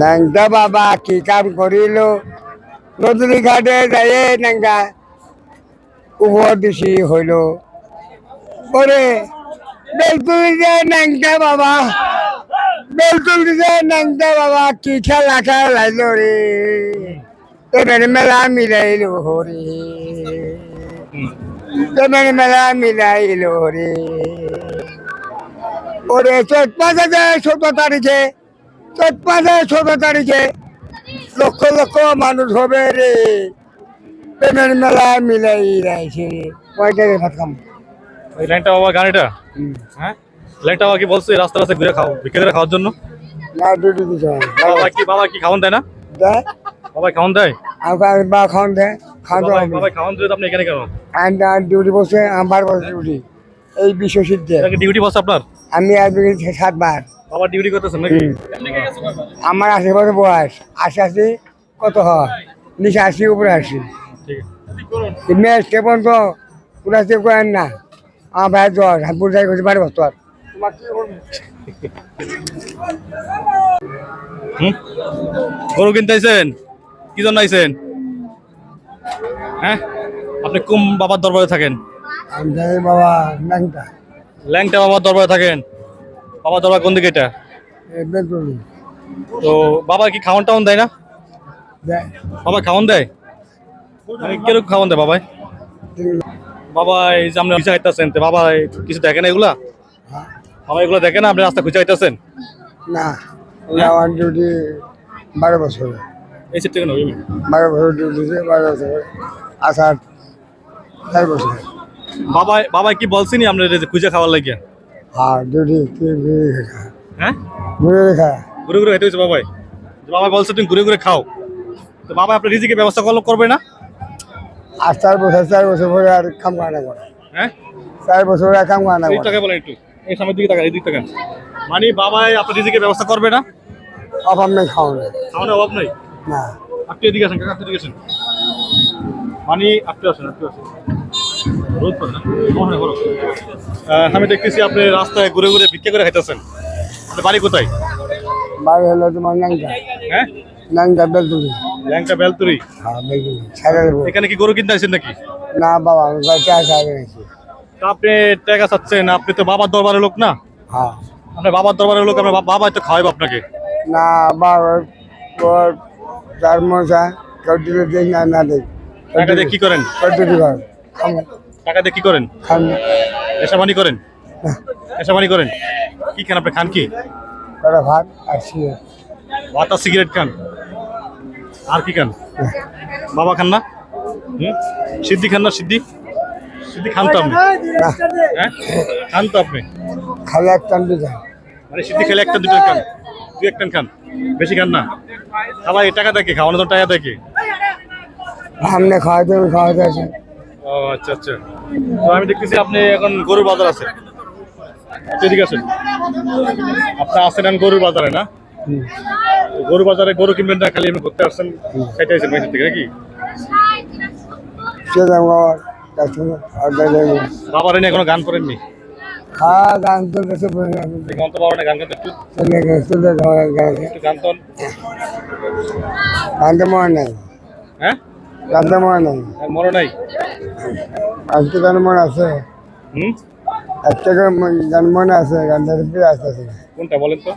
নাংটা বাবা কি কাম করিল নদী ঘাটে যাই নাংটা উপর দিশি হইল। ওরে বেলতুলি যে নাংটা বাবা বেলতুলি যে নাংটা বাবা কি খেলা খেলাইল রে তেমের মেলা মিলাইল হরে তেমের মেলা মিলাইল রে ওরে চোদ্দ পাঁচে চোদ্দ তারিখে পাঁচে চোদ্দ তারিখে লক্ষ লক্ষ মানুষ হবে রে। প্রেমের মেলা মিলাই রাইছে রে। ভাত খাম? এই লাইনটা বাবা গান হ্যাঁ? লাইনটা বাবা কি বলছে? রাস্তা রাস্তা ঘুরে খাও করে খাওয়ার জন্য? না দিতে বাবা কি বাবা কি খাওয়ান দেয় না? দেয়। বাবা খাওয়ান দেয়? আমার বা খাওয়ান দেয়। খাওয়া বাবা দাওয়া বাবা খাওয়ান দিলে আপনি এখানে কেন? আর ডিউটি বসে আমার বসে ডিউটি এই বিশ্ব সিদ্ধে ডিউটি বস আপনার? আমি আর সাতবার। বাবা ডিউটি করতেছেন নাকি? আমার আশি বছর বয়স। আশি আশি কত হয়? নিচে আশি উপরে আশি। মেয়ে কেমন তো পুরা করেন না। আমার ভাই জ্বর। হাতপুর যাই করতে পারব। তো আর গরু কিনতে আইছেন কি জন্য আইছেন? হ্যাঁ? আপনি কুম বাবার দরবারে থাকেন? বাবা নাংটা ল্যাংটা বাবার দরবারে থাকেন? বাবার দরবার কোন দিকে এটা? তো বাবা কি খাওয়ান টাউন দেয় না? দেয়। বাবা খাওয়ান দেয়? মানে কীরকম খাওয়ান দেয় বাবাই? বাবা এই যে আপনি খুঁজে খাইতেছেন তো বাবা কিছু দেখেন এগুলা? হ্যাঁ। বাবা এগুলো দেখেন না আপনি রাস্তা খুঁজে খাইতেছেন না। আমার ডিউটি বারো বছর। এই সিট থেকে নয় বারো বছর বারো বছর। আসার চার বছর। বাবা বাবা কি বলছিনি যে খুঁজে খাওয়ার লাগিয়া? আর ঘুরে রেখা হ্যাঁ? ঘুরে রেখা ঘুরে ঘুরে খাইতে হয়েছে বাবাই। বাবা বলছে তুমি ঘুরে ঘুরে খাও। তো বাবা আপনার রিজিকে ব্যবস্থা করলে করবে না? আর চার বছর চার বছর পরে আর কাম কানা করে হ্যাঁ? চার বছর আর কাম কানা করে টাকা বলেন একটু। এই সামনের দিকে তাকান এই দিক তাকান। মানে বাবাই আপনার রিজিকে ব্যবস্থা করবে না? অভাব নেই খাওয়া নেই। খাওয়ানোর অভাব নাই? না। আপনি এদিকে আসেন কাকা আপনি এদিকে আসেন। মানে আপনি আসেন আপনি আসেন। আমি দেখতেছি আপনি রাস্তায় ঘুরে ঘুরে ভিক্ষা করে খাইতেছেন। বাড়ি কোথায়? বাড়ি হলো তোমার নাংটা হ্যাঁ? নাংটা বেলতুলি ল্যাংটা বেলতুরি। হ্যাঁ এখানে কি গরু কিনতে আসেন নাকি? না বাবা আমি তা আপনি টাকা চাচ্ছেন আপনি তো বাবার দরবারের লোক না? হ্যাঁ। আপনার বাবার দরবারের লোক আপনার বাবা তো খাওয়াইব আপনাকে। না বাবা তোর মশা কেউ দিলে দেখ না না দেখ কি করেন? কর খাম টাকা দিয়ে কি করেন? খাম এসাবানি করেন? এসাবানি করেন? কি খান আপনি? খান কি? ভাত আর শিয়ে ভাত আর সিগারেট খান? আর কি খান? বাবা খান না? সিদ্ধি খান না সিদ্ধি সিদ্ধি খান তো আপনি। হ্যাঁ? খান তো আপনি। খালি এক টান দিয়ে যায় মানে সিদ্ধি খেলে একটা দুটো খান। দুই একটা খান। বেশি খান না। খাবার এই টাকা দেখে খাওয়ানো তো টাকা দেখে সামনে খাওয়াতে খাওয়াতে আছে ও আচ্ছা আচ্ছা। তো আমি দেখতেছি আপনি এখন গরুর বাজার আছে আপনি এদিকে আসেন আপনি আসেন এখন গরুর বাজারে না। গরু বাজারে গরু কিনবেন না খালি এমনি ঘুরতে আসছেন খাইতে আসেন মেসের থেকে নাকি? বাবার এনে এখনও গান করেননি? হ্যাঁ গান তো গান তো বাবার গান করতে গান একটু গান তো মনে নাই। হ্যাঁ? গানতে মনে নাই? মনে নাই? আজকে গান মনে আছে। হুম? একটা গান মনে আছে গানটা আছে। কোনটা বলেন তো?